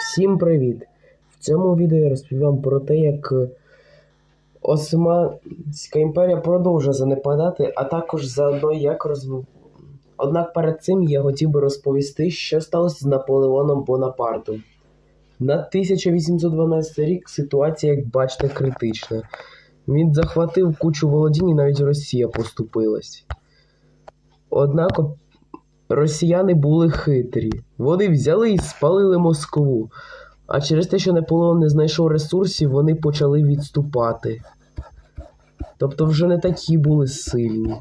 Всім привіт! В цьому відео я розповім про те, як е, Османська імперія продовжує занепадати, а також заодно як розвив. Однак перед цим я хотів би розповісти, що сталося з Наполеоном Бонапартом. На 1812 рік ситуація, як бачите, критична. Він захватив кучу володінь і навіть Росія поступилась. Однак росіяни були хитрі. Вони взяли і спалили Москву. А через те, що Наполеон не знайшов ресурсів, вони почали відступати. Тобто вже не такі були сильні.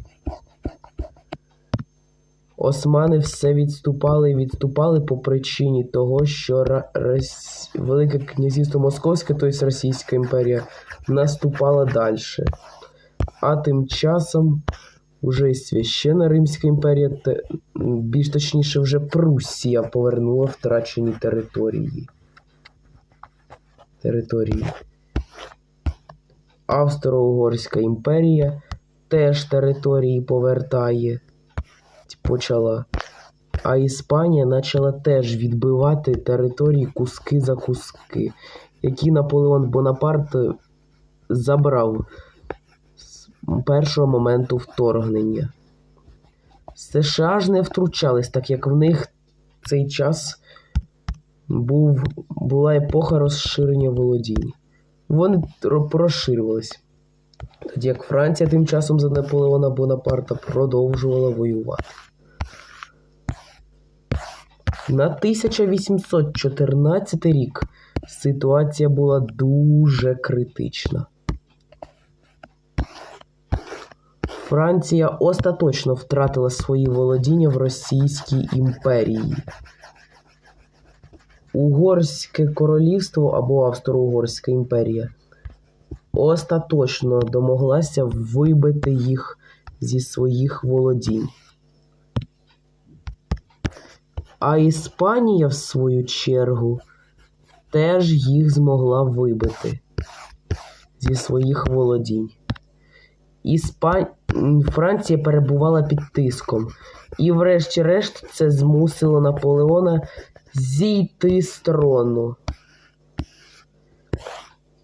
Османи все відступали і відступали по причині того, що Рос... Велике князівство Московське, тобто Російська імперія, наступала далі. А тим часом уже і Священна Римська імперія, більш точніше, вже Прусія повернула втрачені території. Території. Австро-Угорська імперія теж території повертає. Почала. А Іспанія почала теж відбивати території куски за куски, які Наполеон Бонапарт е, забрав першого моменту вторгнення. США ж не втручались, так як в них цей час був, була епоха розширення володінь. Вони ро- розширювались. Тоді як Франція тим часом за Наполеона Бонапарта продовжувала воювати. На 1814 рік ситуація була дуже критична. Франція остаточно втратила свої володіння в Російській імперії. Угорське королівство або Австро-Угорська імперія остаточно домоглася вибити їх зі своїх володінь. А Іспанія, в свою чергу, теж їх змогла вибити зі своїх володінь. Іспан... Франція перебувала під тиском, і, врешті-решт, це змусило Наполеона зійти з трону.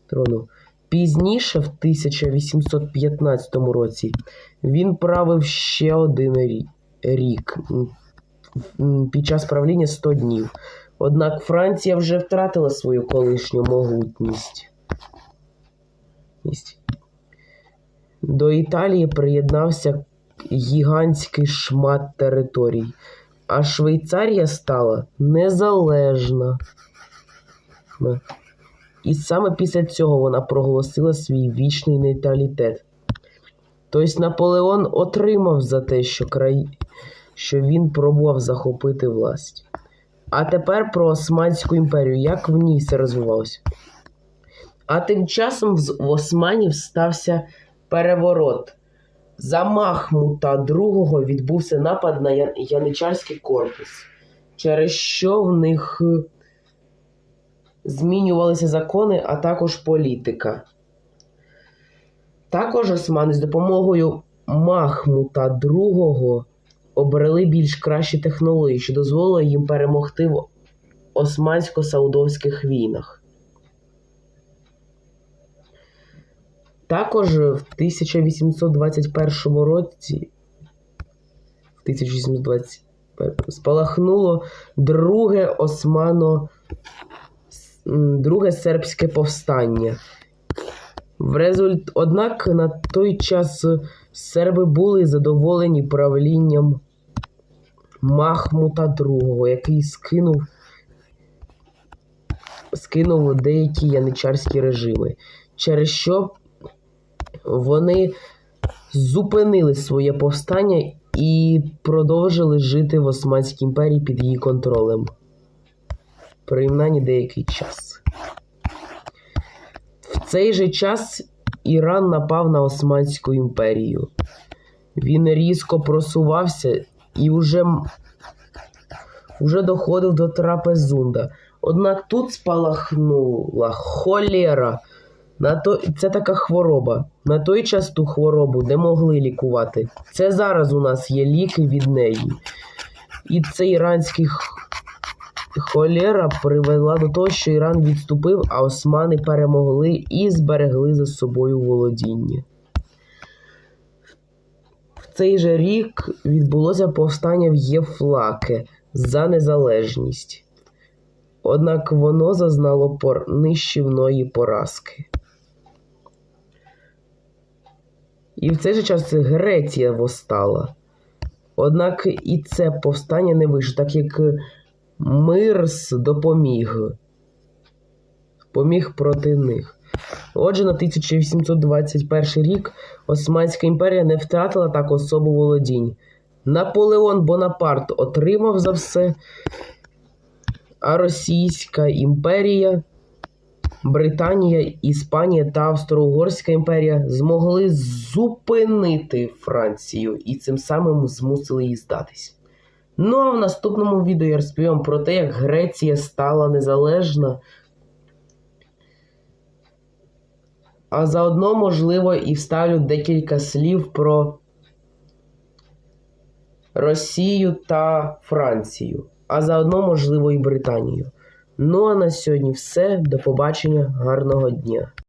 трону. Пізніше, в 1815 році, він правив ще один рік під час правління 100 днів. Однак Франція вже втратила свою колишню могутність. До Італії приєднався гігантський шмат територій, а Швейцарія стала незалежна. І саме після цього вона проголосила свій вічний нейтралітет. Тобто Наполеон отримав за те, що, край... що він пробував захопити власть. А тепер про Османську імперію, як в ній все розвивалося. А тим часом в Османів стався переворот. За Махмута II відбувся напад на Яничарський корпус, через що в них е, змінювалися закони, а також політика. Також османи з допомогою Махмута II обрели більш кращі технології, що дозволило їм перемогти в османсько-саудовських війнах. Також в 1821 році в 1821 спалахнуло друге османо друге сербське повстання. В результ... Однак на той час серби були задоволені правлінням Махмута II, який скинув скинув деякі яничарські режими, через що вони зупинили своє повстання і продовжили жити в Османській імперії під її контролем. Принаймні деякий час. В цей же час Іран напав на Османську імперію. Він різко просувався і вже, вже доходив до Трапезунда. Однак тут спалахнула холера. На то... Це така хвороба. На той час ту хворобу не могли лікувати. Це зараз у нас є ліки від неї. І це іранський холера привела до того, що Іран відступив, а османи перемогли і зберегли за собою володіння. В цей же рік відбулося повстання в Єфлаке за незалежність. Однак воно зазнало пор... нищівної поразки. І в цей же час Греція восстала. Однак і це повстання не вийшло, так як Мирс допоміг. Поміг проти них. Отже, на 1821 рік Османська імперія не втратила так особу володінь. Наполеон Бонапарт отримав за все, а Російська імперія, Британія, Іспанія та Австро-Угорська імперія змогли зупинити Францію і цим самим змусили її здатись. Ну а в наступному відео я розповім про те, як Греція стала незалежна. А заодно, можливо, і вставлю декілька слів про Росію та Францію, а заодно, можливо, і Британію. Ну а на сьогодні все. До побачення, гарного дня!